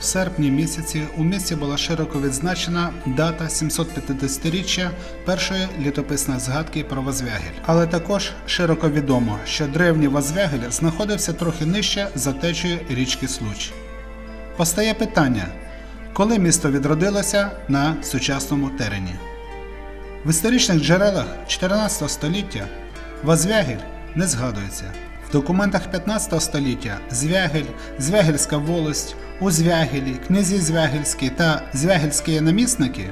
В серпні місяці у місті була широко відзначена дата 750-річчя першої літописної згадки про Возвягель. Але також широко відомо, що древній Возвягель знаходився трохи нижче за течією річки Случ. Постає питання, коли місто відродилося на сучасному терені. В історичних джерелах 14 століття Возвягель не згадується. В документах 15 століття Звягель, Звягельська волость, Узвягелі, князі Звягельські та Звягельські намісники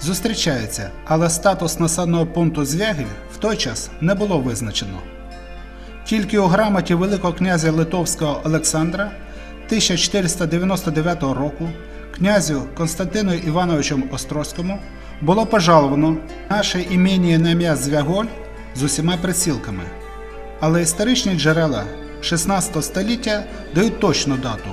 зустрічаються, але статус населеного пункту Звягель в той час не було визначено. Тільки у грамоті Великого князя Литовського Олександра 1499 року князю Константину Івановичу Острозькому було пожаловано наше імені на ім'я Звяголь з усіма присілками. Але історичні джерела 16 століття дають точну дату.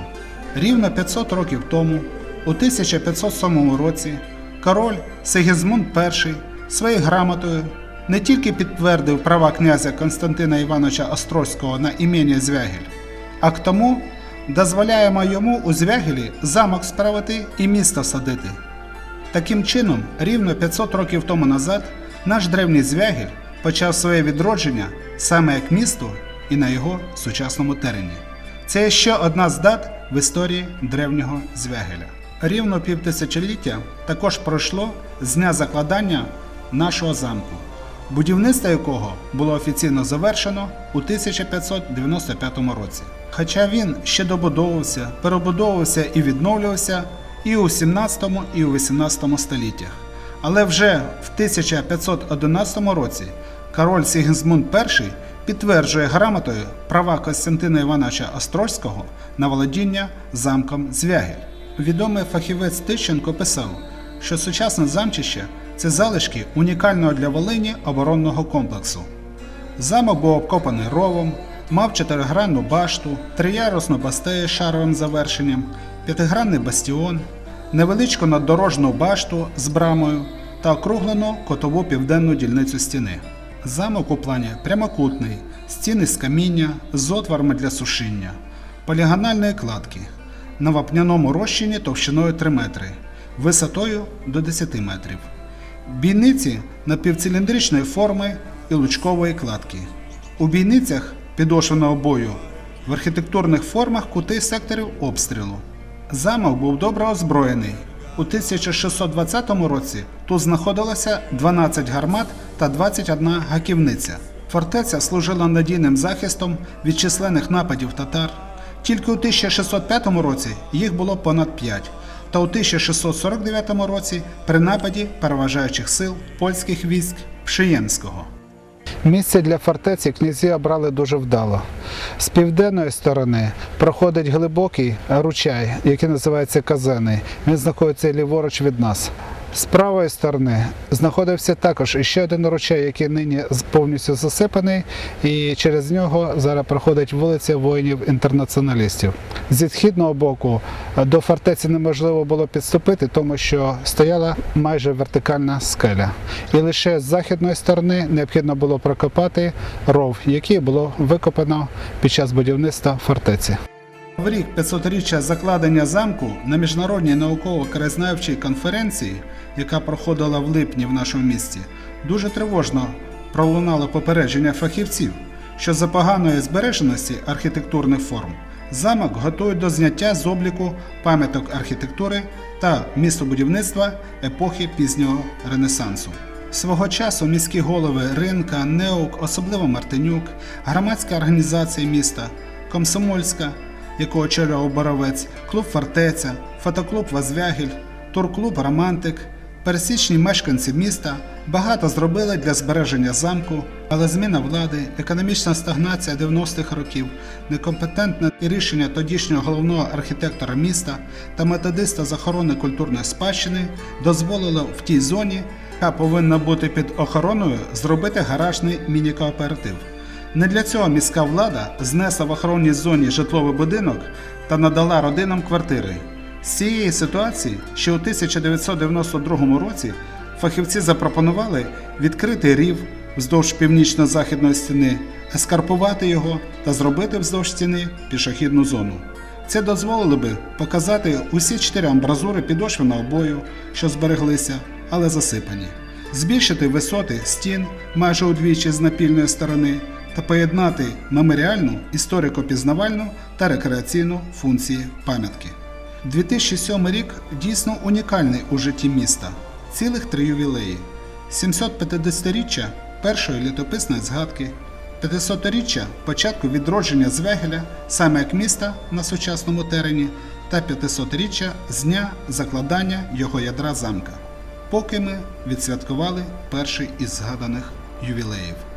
Рівно 500 років тому, у 1507 році, король Сигізмунд І своєю грамотою не тільки підтвердив права князя Константина Івановича Острозького на імені Звягель, а к тому дозволяємо йому у Звягелі замок справити і місто садити. Таким чином, рівно 500 років тому назад наш древній Звягель почав своє відродження саме як місто і на його сучасному терені. Це ще одна з дат в історії древнього Звягеля. Рівно півтисячоліття також пройшло з дня закладання нашого замку, будівництво якого було офіційно завершено у 1595 році. Хоча він ще добудовувався, перебудовувався і відновлювався і у 17 і у 18 століттях. Але вже в 1511 році король Сігізмунд І підтверджує грамотою права Костянтина Івановича Острозького на володіння замком Звягель. Відомий фахівець Тищенко писав, що сучасне замчище це залишки унікального для Волині оборонного комплексу. Замок був обкопаний ровом, мав чотиригранну башту, триярусну бастею з шаровим завершенням, п'ятигранний бастіон, невеличку наддорожну башту з брамою та округлену котову південну дільницю стіни. Замок у плані прямокутний, стіни з каміння з отворами для сушіння, полігональної кладки, на вапняному розчині товщиною 3 метри, висотою до 10 метрів. Бійниці напівциліндричної форми і лучкової кладки. У бійницях підошвеного бою в архітектурних формах кути секторів обстрілу. Замок був добре озброєний. У 1620 році тут знаходилося 12 гармат та 21 гаківниця. Фортеця служила надійним захистом від численних нападів татар. Тільки у 1605 році їх було понад 5, та у 1649 році при нападі переважаючих сил польських військ Пшиємського. Місце для фортеці князі обрали дуже вдало. З південної сторони проходить глибокий ручай, який називається Казений. Він знаходиться ліворуч від нас. З правої сторони знаходився також іще один ручай, який нині повністю засипаний, і через нього зараз проходить вулиця воїнів-інтернаціоналістів. Зі східного боку до фортеці неможливо було підступити, тому що стояла майже вертикальна скеля. І лише з західної сторони необхідно було прокопати ров, який було викопано під час будівництва фортеці. В рік 500-річчя закладення замку на міжнародній науково-краєзнавчій конференції, яка проходила в липні в нашому місті, дуже тривожно пролунало попередження фахівців, що за поганої збереженості архітектурних форм замок готують до зняття з обліку пам'яток архітектури та містобудівництва епохи пізнього Ренесансу. Свого часу міські голови Ринка, Неук, особливо Мартинюк, громадська організація міста, Комсомольська, яку очолював Боровець, клуб Фортеця, фотоклуб Возвягіль, турклуб Романтик, пересічні мешканці міста багато зробили для збереження замку, але зміна влади, економічна стагнація 90-х років, некомпетентне рішення тодішнього головного архітектора міста та методиста з охорони культурної спадщини дозволило в тій зоні, яка повинна бути під охороною, зробити гаражний міні-кооператив. Не для цього міська влада знесла в охоронній зоні житловий будинок та надала родинам квартири. З цієї ситуації ще у 1992 році фахівці запропонували відкрити рів вздовж північно-західної стіни, ескарпувати його та зробити вздовж стіни пішохідну зону. Це дозволило би показати усі чотири амбразури підошвеного бою, що збереглися, але засипані, збільшити висоти стін майже удвічі з напільної сторони та поєднати меморіальну, історико-пізнавальну та рекреаційну функції пам'ятки. 2007 рік дійсно унікальний у житті міста. Цілих три ювілеї: 750-річчя першої літописної згадки, 500-річчя початку відродження Звегеля саме як міста на сучасному терені та 500-річчя з дня закладання його ядра замка, поки ми відсвяткували перший із згаданих ювілеїв.